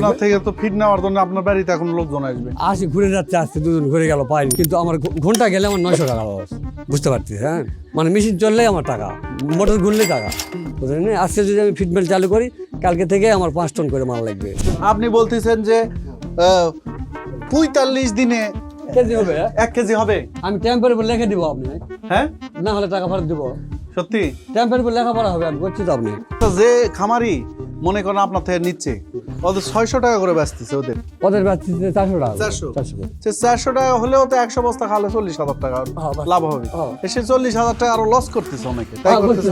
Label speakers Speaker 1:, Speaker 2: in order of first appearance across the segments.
Speaker 1: আপনার থেকে তো ফিট নেওয়ার জন্য আপনার বাড়িতে এখন লোকজন আসবে।
Speaker 2: আসি ঘুরে যাচ্ছে আসছে দুজন ঘুরে গেল পাইনি কিন্তু আমার ঘণ্টা গেলে আমার নয়শো টাকা লস বুঝতে পারছি হ্যাঁ? মানে মেশিন চললেই আমার টাকা মোটর ঘুরলেই টাকা। বুঝলেন আজকে যদি আমি ফিটমেন্ট চালু করি কালকে থেকে আমার পাঁচ টন করে মাল লাগবে।
Speaker 1: আপনি বলতেছেন যে পঁয়তাল্লিশ দিনে
Speaker 2: কেজি হবে?
Speaker 1: এক কেজি হবে?
Speaker 2: আমি টেম্পের উপর লিখে দিব আপনি।
Speaker 1: হ্যাঁ?
Speaker 2: না হলে টাকা ফেরত দিব।
Speaker 1: সত্যি?
Speaker 2: টেম্পের উপর লেখাপড়া হবে আমি করছি তো আপনি।
Speaker 1: যে খামারি মনে করেন আপনার থেকে নিচ্ছে ওদের ছয়শো টাকা করে বেচতেছে ওদের।
Speaker 2: ওদের বেচতেছে চারশো টাকা
Speaker 1: চারশো? সে চারশো টাকা হলেও তো একশো বস্তা খালে চল্লিশ হাজার টাকা
Speaker 2: হ্যাঁ,
Speaker 1: লাভ হবে।
Speaker 2: হ্যাঁ।
Speaker 1: সে চল্লিশ হাজার টাকা আরও লস করতেছে অনেকে। তাই
Speaker 2: হ্যাঁ,
Speaker 1: করতেছে।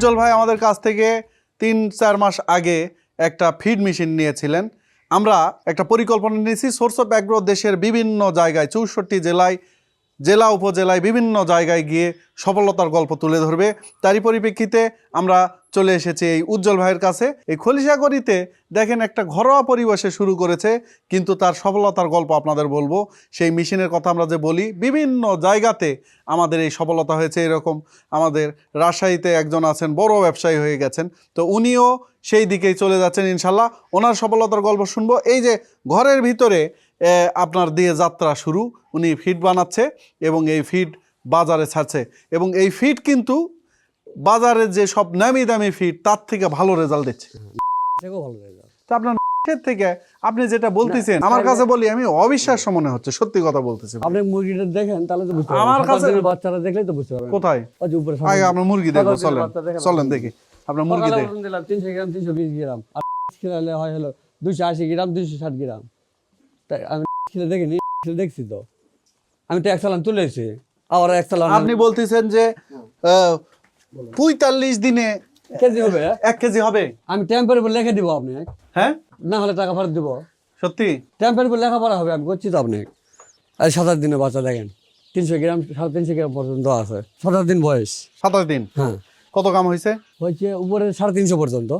Speaker 1: উজ্জ্বল ভাই আমাদের কাছ থেকে তিন, চার মাস আগে একটা ফিড মেশিন নিয়েছিলেন। আমরা একটা পরিকল্পনা নিয়েছি। সোর্স অফ অ্যাগ্রো দেশের বিভিন্ন জায়গায়, চৌষট্টি জেলায় জেলা উপজেলায় বিভিন্ন জায়গায় গিয়ে সফলতার গল্প তুলে ধরবে। তারই পরিপ্রেক্ষিতে আমরা চলে এসেছি এই উজ্জ্বল ভাইয়ের কাছে। এই খলিশাগড়িতে দেখেন একটা ঘরোয়া পরিবেশে শুরু করেছে, কিন্তু তার সফলতার গল্প আপনাদের বলব। সেই মেশিনের কথা আমরা যে বলি, বিভিন্ন জায়গাতে আমাদের এই সফলতা হয়েছে এরকম। আমাদের রাজশাহীতে একজন আছেন, বড় ব্যবসায়ী হয়ে গেছেন। তো উনিও সেই দিকেই চলে যাচ্ছেন ইনশাল্লাহ। ওনার সফলতার গল্প শুনব। এই যে ঘরের ভিতরে আপনার দিয়ে যাত্রা শুরু। উনি ফিড বানাচ্ছে এবং এই ফিড বাজারে ছাড়ছে। এবং এই ফিড কিন্তু বাজারে যে সব নামি দামি ফিড তার থেকে ভালো রেজাল্ট দিচ্ছে।
Speaker 2: ভালো রেজাল্ট
Speaker 1: তো আপনার থেকে আপনি যেটা বলতেছেন আমার কাছে বলি আমি অবিশ্বাস্য মনে হচ্ছে সত্যি কথা বলতেছি।
Speaker 2: আপনি মুরগিটা দেখেন তাহলে তো বুঝতে
Speaker 1: আমার কাছে-
Speaker 2: বাচ্চারা দেখলেই তো বুঝতে পারবেন।
Speaker 1: কোথায়?
Speaker 2: ওই যে উপরে
Speaker 1: আগে আপনার মুরগি দেখব চলেন চলেন দেখি আপনার মুরগি
Speaker 2: সকালে
Speaker 1: দেখ।
Speaker 2: ওজন দিলাম তিনশো গ্রাম তিনশো বিশ গ্রাম। আর খেলালে হয় হলো দুশো আশি গ্রাম দুশো ষাট গ্রাম। তাই আমি খেলে দেখিনি খেলে দেখছি তো। আমি তো এক চালান তুলে এসেছি আবার এক চালান
Speaker 1: আপনি বলতেছেন যে পঁয়তাল্লিশ দিনে
Speaker 2: কেজি হবে
Speaker 1: এক কেজি হবে।
Speaker 2: আমি টেম্পের লিখে দিব আপনি
Speaker 1: হ্যাঁ?
Speaker 2: না হলে টাকা ফেরত দিব।
Speaker 1: সত্যি?
Speaker 2: টেম্পের উপর লেখাপড়া হবে আমি করছি তো আপনি আর সাত আট দিনের বাচ্চা দেখেন তিনশো গ্রাম সাড়ে তিনশো গ্রাম পর্যন্ত আছে। সাত আট দিন বয়স।
Speaker 1: সাতাশ দিন?
Speaker 2: হ্যাঁ।
Speaker 1: কত কাম হয়েছে?
Speaker 2: হয়েছে উপরে সাড়ে তিনশো পর্যন্ত।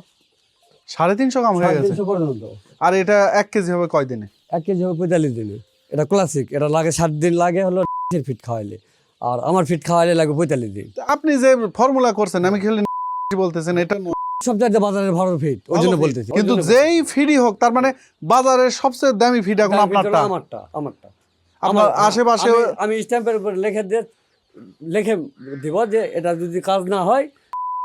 Speaker 1: সাড়ে তিনশো কাম হয়ে গেছে?
Speaker 2: পর্যন্ত।
Speaker 1: আর এটা এক কেজি হবে কয় দিনে?
Speaker 2: এক কেজি হবে পঁয়তাল্লিশ দিনে। এটা ক্লাসিক এটা লাগে ষাট দিন লাগে হলো ফিট খাওয়াইলে। আর আমার ফিট খাওয়াইলে লাগে পঁয়তাল্লিশ দিন।
Speaker 1: আপনি যে ফর্মুলা করছেন আমি খেলে বলতেছেন এটা নয়।
Speaker 2: সব জায়গায় বাজারের ভালো ফিট ওই জন্য বলতেছি
Speaker 1: কিন্তু যেই ফিডই হোক তার মানে বাজারের সবচেয়ে দামি ফিড এখন আপনারটা।
Speaker 2: আমারটা আমারটা। আমার-
Speaker 1: আশেপাশে
Speaker 2: আমি- আমি স্ট্যাম্পের উপর লিখে দিয়ে লিখে দিব যে এটা যদি কাজ না হয়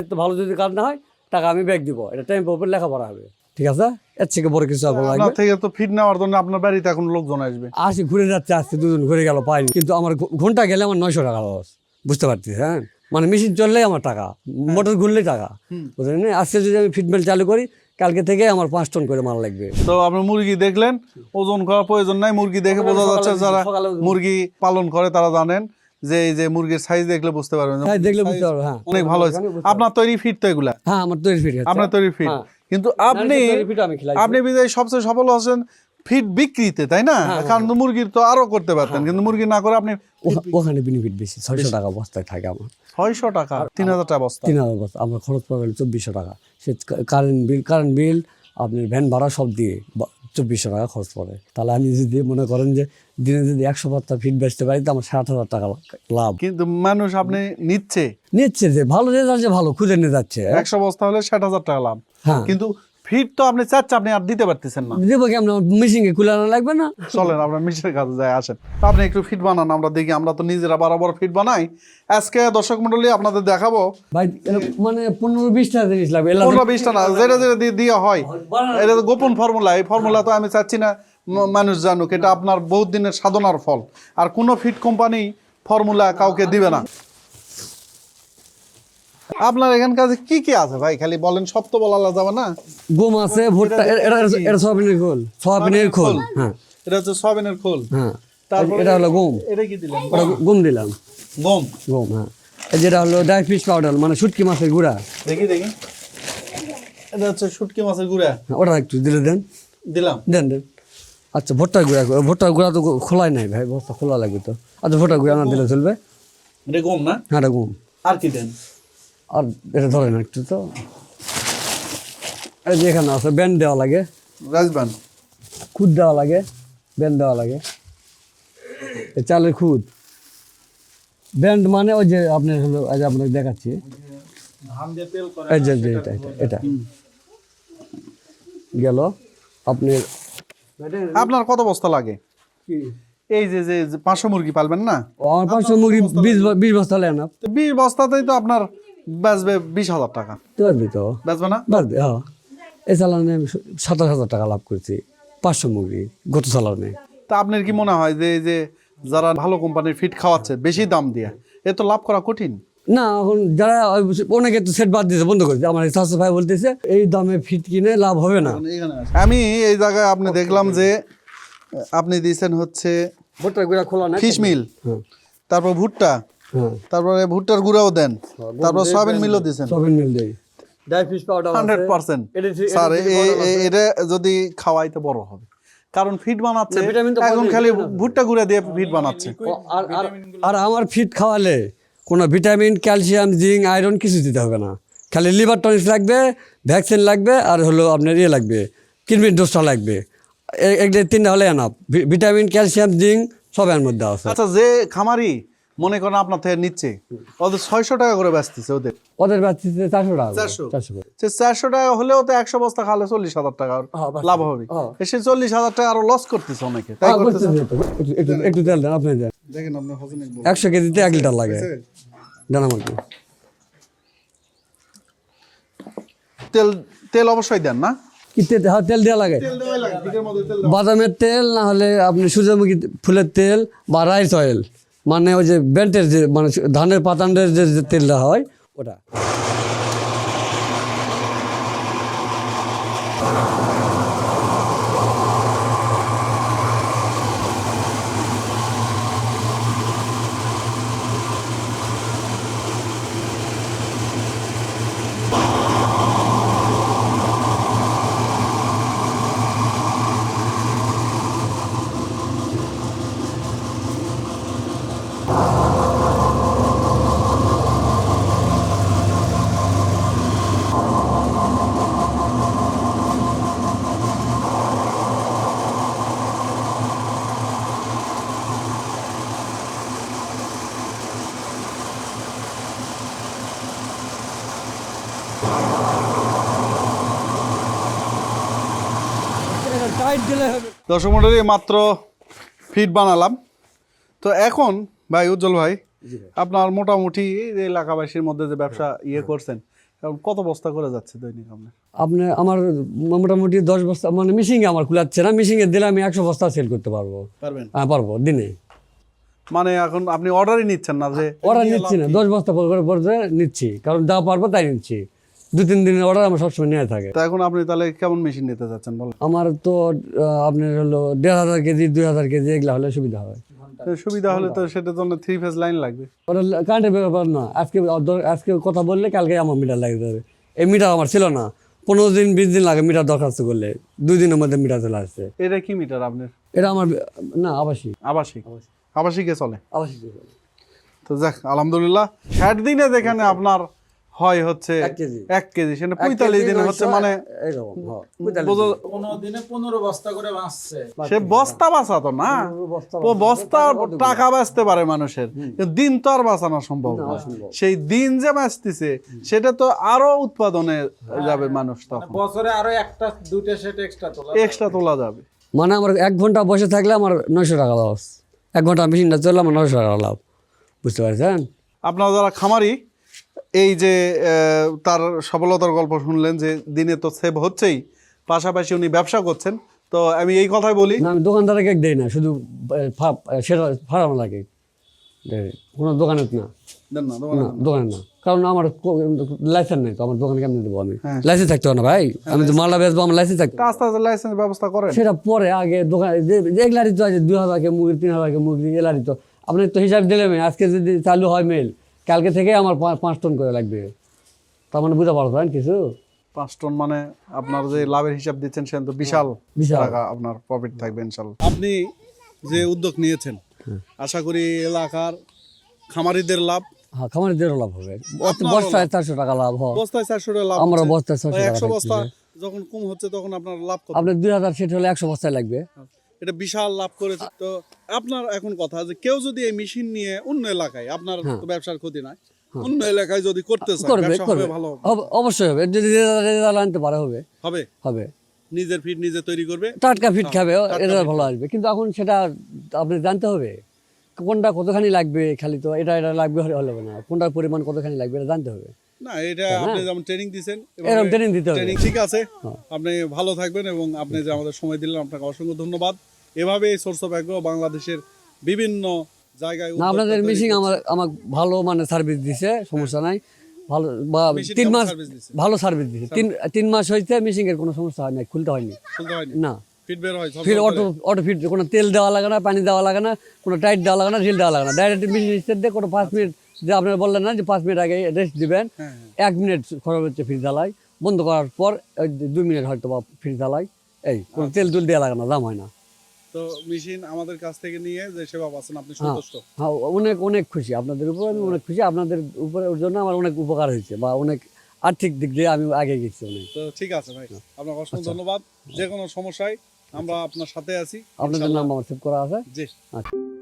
Speaker 2: তো ভালো যদি কাজ না হয় টাকা আমি ব্যাগ দিব। এটা টাইম উপর লেখাপড়া হবে। ঠিক আছে? এর থেকে বড় কিছু আপনার
Speaker 1: থেকে তো ফিড নেওয়ার জন্য আপনার বাড়িতে এখন লোকজন আসবে।
Speaker 2: আসি ঘুরে যাচ্ছে আসছে দুজন ঘুরে গেল পাইনি। কিন্তু আমার ঘণ্টা গেলে আমার নয়শো টাকা লস বুঝতে পারছি হ্যাঁ? মানে মেশিন চললেই আমার টাকা মোটর ঘুরলেই টাকা বুঝলেন আজকে যদি আমি ফিটমেন্ট চালু করি কালকে থেকে আমার পাঁচ টন করে মাল লাগবে।
Speaker 1: তো আপনি মুরগি দেখলেন? ওজন করার প্রয়োজন নাই। মুরগি দেখে বোঝা যাচ্ছে যারা মুরগি পালন করে তারা জানেন যে এই যে মুরগির সাইজ দেখলে বুঝতে পারবেন।
Speaker 2: হ্যাঁ দেখলে বুঝতে পারব হ্যাঁ।
Speaker 1: অনেক ভালো হয়েছে। আপনার তৈরি ফিট তো এগুলা?
Speaker 2: হ্যাঁ আমার তৈরি ফিট
Speaker 1: আপনার তৈরি ফিট
Speaker 2: হ্যাঁ।
Speaker 1: কিন্তু আপনি আপনি বিদায় সবচেয়ে সফল হচ্ছেন ফিট বিক্রিতে তাই না?
Speaker 2: হ্যাঁ,
Speaker 1: কারণ মুরগির তো আরও করতে পারতেন কিন্তু মুরগি না করে আপনি
Speaker 2: ওখানে বেনিফিট বেশি ছয়শো টাকা বস্তায় থাকে আমার।
Speaker 1: ছয়শো টাকা তিন হাজার টাকা বস্তা।
Speaker 2: তিন হাজার বস্তা আমার খরচ পড়বে চব্বিশশো টাকা। সে কারেন্ট বিল কারেন্ট বিল আপনি ভ্যান ভাড়া সব দিয়ে চব্বিশশো টাকা খরচ পড়ে। তাহলে আমি যদি মনে করেন যে দিনে যদি একশো বস্তা ফিট বেচতে পারি তো আমার ষাট হাজার টাকা লাভ।
Speaker 1: কিন্তু মানুষ আপনি নিচ্ছে।
Speaker 2: নিচ্ছে যে ভালো রেজাল্ট যে ভালো খুঁজে নিয়ে যাচ্ছে।
Speaker 1: একশো বস্তা হলে ষাট হাজার টাকা লাভ।
Speaker 2: হ্যাঁ
Speaker 1: কিন্তু ফিট তো আপনি চাচ্ছে আপনি আর দিতে পারতেছেন না।
Speaker 2: দেবো কেমন মেশিনে কুলানো লাগবে না?
Speaker 1: চলেন আমরা মিশের কাছে আসেন। আপনি একটু ফিট বানান আমরা দেখি আমরা তো নিজেরা বরাবর ফিট বানাই। আজকে দর্শক মন্ডলী আপনাদের দেখাবো।
Speaker 2: ভাই মানে পনেরো বিশটা জিনিস লাগবে এলাকা-
Speaker 1: পনেরো বিশটা না যেটা যেটা দিয়ে দেওয়া হয়। এটা তো গোপন ফর্মুলা এই ফর্মুলা তো আমি চাচ্ছি না মানুষ জানুক এটা আপনার বহুত দিনের সাধনার ফল। আর কোনো ফিট কোম্পানি ফর্মুলা কাউকে দিবে না। আপনার এখানকার কি কি আছে ভাই? খালি বলেন সব তো বলা যাবে না।
Speaker 2: গম আছে ভুট্টা এটা এটা সয়াবিনের খোল। সয়াবিনের খোল হ্যাঁ।
Speaker 1: এটা হচ্ছে সয়াবিনের খোল।
Speaker 2: হ্যাঁ।
Speaker 1: তারপরে-
Speaker 2: এটা হলো গম।
Speaker 1: এটা কি
Speaker 2: ওটা গম। দিলাম।
Speaker 1: গম।
Speaker 2: গম হ্যাঁ। যেটা হলো ডাই ফিশ পাউডার মানে শুটকি মাছের গুঁড়া।
Speaker 1: দেখি দেখি। এটা হচ্ছে শুটকি মাছের গুঁড়া।
Speaker 2: হ্যাঁ, ওটা একটু দিলে দেন।
Speaker 1: দিলাম।
Speaker 2: দেন দেন। আচ্ছা ভুট্টার গুঁড়া ভুট্টার গুঁড়া তো খোলাই নাই ভাই বস্তা খোলা লাগবে তো। আচ্ছা ভুট্টার গুঁড়া না দিলে চলবে।
Speaker 1: এটা গম না?
Speaker 2: হ্যাঁ এটা গম।
Speaker 1: আর কি দেন?
Speaker 2: আর এটা ধরে না একটু তো। এই যে এখানে আছে ব্যান্ড দেওয়া লাগে।
Speaker 1: রাজবান।
Speaker 2: খুদ দেওয়া লাগে ব্যান্ড দেওয়া লাগে। এই চালের খুদ। ব্যান্ড মানে ওই যে আপনার হলো আজ আপনাকে দেখাচ্ছি। এটা এটা গেল। আপনার
Speaker 1: আপনার কত বস্তা লাগে? এই যে যে যে পাঁচশো মুরগি পালবেন না?
Speaker 2: আমার পাঁচশো মুরগি বিশ বিশ বস্তা লেন
Speaker 1: বিশ বস্তাতেই তো আপনার বেচবে বিশ হাজার টাকা।
Speaker 2: তো তো?
Speaker 1: বেচবে না?
Speaker 2: পারবি হ্যাঁ। এই চালানে আমি সাতাশ হাজার টাকা লাভ করেছি পাঁচশো মুরগি গত চালানে
Speaker 1: তা আপনার কি মনে হয় যে এই যে যারা ভালো কোম্পানির ফিট খাওয়াচ্ছে বেশি দাম দিয়ে এ তো লাভ করা কঠিন?
Speaker 2: না এখন যারা অনেকে তো সেট বাদ দিয়েছে বন্ধ করেছে আমার স্বাস্থ্য ভাই বলতেছে এই দামে ফিট কিনে লাভ হবে না।
Speaker 1: আমি এই জায়গায় আপনি দেখলাম যে আপনি দিয়েছেন হচ্ছে
Speaker 2: ভুট্টা গুঁড়া খোলা না
Speaker 1: ফিশ মিল
Speaker 2: হ্যাঁ।
Speaker 1: তারপর ভুট্টা তারপরে ভুট্টার গুঁড়াও দেন। তারপর সয়াবিন মিলও দিয়েছেন
Speaker 2: সবেন মিল দেই। Dry fish powder
Speaker 1: hundred percent.
Speaker 2: এটা ঠিক-
Speaker 1: স্যার
Speaker 2: এটা
Speaker 1: যদি খাওয়াইতে বড় হবে কারণ ফিট বানাচ্ছে
Speaker 2: তো
Speaker 1: এখন খালি ভুট্টা গুঁড়া দিয়ে ফিট বানাচ্ছে।
Speaker 2: আর আর আর আমার ফিট খাওয়ালে কোনো ভিটামিন ক্যালসিয়াম জিঙ্ক আয়রন কিছু দিতে হবে না। খালি লিভার টনিক লাগবে ভ্যাকসিন লাগবে আর হলো আপনার ইয়ে লাগবে কিডনির ডোজটা লাগবে। এগুলো তিনটা হলে এনাফ ভিটামিন ক্যালসিয়াম জিঙ্ক সব এর মধ্যে আছে।
Speaker 1: আচ্ছা যে খামারি মনে করেন আপনার থেকে নিচ্ছে। ওদের ছয়শো টাকা করে বেচতেছে ওদের।
Speaker 2: ওদের বাচ্চাতে চারশো টাকা
Speaker 1: চারশো? সে চারশো টাকা হলেও তো একশো বস্তা খালে চল্লিশ হাজার টাকা
Speaker 2: হ্যাঁ,
Speaker 1: লাভ হবে।
Speaker 2: হ্যাঁ।
Speaker 1: সে চল্লিশ হাজার টাকা আরও লস করতেছে অনেকে। তাই
Speaker 2: হ্যাঁ,
Speaker 1: করতেছে।
Speaker 2: একটু- তেল দেন আপনি দেন।
Speaker 1: দেখেন আপনি
Speaker 2: একশো কেজিতে এক লিটার লাগে। দেন আমাকে।
Speaker 1: তেল তেল অবশ্যই দেন না?
Speaker 2: কি তেল দেওয়া লাগে। বাদামের তেল না হলে আপনি সূর্যমুখী ফুলের তেল বা রাইস অয়েল। মানে ওই যে বেন্টের যে মানে ধানের পাতানের যে যে তেলটা হয় ওটা। টাইট দিলে হবে।
Speaker 1: দর্শক মন্ডলী মাত্র ফিট বানালাম। তো এখন ভাই উজ্জ্বল ভাই আপনার মোটামুটি এলাকাবাসীর মধ্যে যে ব্যবসা ইয়ে করছেন এখন কত বস্তা করে যাচ্ছে দৈনিক আপনার?
Speaker 2: আপনি আমার মোটামুটি দশ বস্তা মানে মিশিংয়ে আমার খুলাচ্ছে না। মিশিংয়ে দিলে আমি একশো বস্তা সেল করতে পারব।
Speaker 1: পারবেন?
Speaker 2: হ্যাঁ পারব দিনে।
Speaker 1: মানে এখন আপনি অর্ডারই নিচ্ছেন না যে
Speaker 2: অর্ডার নিচ্ছি না দশ বস্তা করে পরে নিচ্ছি কারণ যা পারব তাই নিচ্ছি। দু তিন দিনের অর্ডার আমার সবসময় নিয়ে থাকে।
Speaker 1: তা এখন আপনি তাহলে কেমন মেশিন নিতে যাচ্ছেন বলেন?
Speaker 2: আমার তো আপনার হলো দেড় হাজার কেজি দুই হাজার কেজি এগুলো হলে সুবিধা হয়।
Speaker 1: সুবিধা হলে তো সেটার জন্য থ্রি ফেজ লাইন লাগবে।
Speaker 2: ওটা কারেন্টের ব্যাপার না। আজকে আজকে কথা বললে কালকে আমার মিটার এই মিটার আমার ছিল না। পনেরো দিন বিশ দিন লাগে মিটার দরখাস্ত করলে। দুই দিনের মধ্যে মিটার চলে আসছে।
Speaker 1: এটা কি মিটার আপনার?
Speaker 2: এটা আমার না আবাসিক।
Speaker 1: আবাসিক। আবাসিকে। চলে।
Speaker 2: আবাসিক।
Speaker 1: তো যাক আলহামদুলিল্লাহ। ষাট দিনে যেখানে আপনার হয় হচ্ছে
Speaker 2: এক কেজি।
Speaker 1: সেখানে পঁয়তাল্লিশ দিনে হচ্ছে মানে
Speaker 2: হ্যাঁ।
Speaker 1: বোঝা
Speaker 3: পনেরো বস্তা করে বাঁচছে।
Speaker 1: সে বস্তা বাঁচা তো না ও বস্তা টাকা বাঁচতে পারে মানুষের। দিন তো আর বাঁচানো সম্ভব না। সেই দিন যে বাঁচতেছে সেটা তো আরও উৎপাদনে যাবে মানুষ তখন।
Speaker 3: বছরে আরও একটা দুইটা সেট এক্সট্রা তোলা
Speaker 1: এক্সট্রা তোলা যাবে।
Speaker 2: মানে আমার এক ঘণ্টা বসে থাকলে আমার নয়শো টাকা লস এক ঘণ্টা মেশিনটা চললে আমার নয়শো টাকা লাভ বুঝতে পারছেন?
Speaker 1: আপনারা যারা খামারি এই যে তার সফলতার গল্প শুনলেন যে দিনে তো সেভ হচ্ছেই পাশাপাশি উনি ব্যবসা করছেন। তো আমি এই কথাই বলি।
Speaker 2: না আমি দোকানদারে কেক দেই না শুধু সেটা ফার্মালা কেক কোনো দোকানে না। দোকানে না কারণ আমার লাইসেন্স নেই তো আমার দোকানে কেমন দেবো আমি?
Speaker 1: হ্যাঁ।
Speaker 2: লাইসেন্স থাকতে হবে না ভাই। আমি তো মালটা বেচবো আমার লাইসেন্স থাকতে
Speaker 1: আস্তে আস্তে লাইসেন্স ব্যবস্থা করেন।
Speaker 2: সেটা পরে আগে দোকান এগুলারই তো আছে দুই হাজার কে মুরগি তিন হাজার কে মুরগি এলারই তো। আপনি তো হিসাব দিলেন আজকে যদি চালু হয় মেল কালকে থেকে আমার পাঁচ টন করে লাগবে। তার মানে বুঝতে পারছেন কিছু?
Speaker 1: পাঁচ টন মানে আপনার যে লাভের হিসাব দিচ্ছেন সেখানে তো বিশাল
Speaker 2: বিশাল।
Speaker 1: টাকা আপনার প্রফিট থাকবে ইনশাল্লাহ। আপনি যে উদ্যোগ নিয়েছেন আশা করি এলাকার খামারিদের লাভ
Speaker 2: হ্যাঁ খামারে দেড় লাভ হবে। বস্তায় চারশো টাকা লাভ হয়।
Speaker 1: বস্তায় চারশো টাকা লাভ
Speaker 2: আমরা বস্তায়
Speaker 1: ওই
Speaker 2: টাকা।
Speaker 1: বস্তা যখন কম হচ্ছে তখন আপনার লাভ কত?
Speaker 2: আপনার দুই হাজার সেট হলে একশো বস্তায় লাগবে।
Speaker 1: এটা বিশাল লাভ করেছে। তো আপনার এখন কথা যে কেউ যদি এই মেশিন নিয়ে অন্য এলাকায় আপনার
Speaker 2: হ্যাঁ।
Speaker 1: তো ব্যবসার ক্ষতি নাই। অন্য এলাকায় যদি করতে চায়
Speaker 2: করবে
Speaker 1: ব্যবসা হবে ভালো
Speaker 2: অবশ্যই হবে। রেজাল্ট আনতে পারে হবে।
Speaker 1: হবে?
Speaker 2: হবে।
Speaker 1: নিজের ফিড নিজে তৈরি করবে?
Speaker 2: টাটকা ফিট খাবে
Speaker 1: হ্যাঁ,
Speaker 2: এটা ভালো আসবে। কিন্তু এখন সেটা আপনি জানতে হবে কোনটা কতখানি লাগবে খালি তো এটা এটা লাগবে হলে হবে না। কোনটার পরিমাণ কতখানি লাগবে এটা জানতে হবে।
Speaker 1: না এটা আপনি যেমন ট্রেনিং দিয়েছেন
Speaker 2: এরকম ট্রেনিং দিতে হবে।
Speaker 1: ট্রেনিং ঠিক আছে। আপনি ভালো থাকবেন এবং আপনি যে আমাদের সময় দিলেন আপনাকে অসংখ্য ধন্যবাদ। এভাবে সোর্স অফ অ্যাগ্রো বাংলাদেশের বিভিন্ন জায়গায়
Speaker 2: আপনাদের মিশিং আমার আমার ভালো মানে সার্ভিস দিছে সমস্যা নাই। ভালো বা তিন মাস ভালো সার্ভিস দিছে। তিন তিন মাস হয়েছে মিশিং এর কোনো সমস্যা হয় নাই খুলতে হয়নি। না।
Speaker 1: বের হয়
Speaker 2: ফির অটো অটো ফিট কোনো তেল দেওয়া লাগে না পানি দেওয়া লাগে না কোনো টাইট দেওয়া লাগে না ঢিল দেওয়া লাগে না। ডাইরেক্ট মিশিং স্টেট দিয়ে কোনো পাঁচ মিনিট যে আপনারা বললেন না যে পাঁচ মিনিট আগে রেস্ট দিবেন
Speaker 1: হ্যাঁ, হ্যাঁ।
Speaker 2: এক মিনিট খরচ হচ্ছে ফ্রিজ জ্বালাই বন্ধ করার পর দুই মিনিট হয়তো বা ফ্রিজ জ্বালাই এই কোনো তেল তুল দেওয়া লাগে না দাম হয় না।
Speaker 1: তো মেশিন আমাদের কাছ থেকে নিয়ে যে সেবা পাচ্ছেন আপনি
Speaker 2: হ্যাঁ
Speaker 1: সন্তুষ্ট?
Speaker 2: হ্যাঁ অনেক অনেক খুশি। আপনাদের উপর আমি অনেক খুশি। আপনাদের উপরে ওর জন্য আমার অনেক উপকার হয়েছে বা অনেক আর্থিক দিক দিয়ে আমি আগে গেছি অনেক।
Speaker 1: তো ঠিক আছে ভাই আপনাকে অসংখ্য
Speaker 2: আচ্ছা।
Speaker 1: ধন্যবাদ। যে কোনো সমস্যায় আমরা আপনার সাথে আছি
Speaker 2: আপনাদের নাম আমার সেভ করা আছে?
Speaker 1: জি।
Speaker 2: আচ্ছা।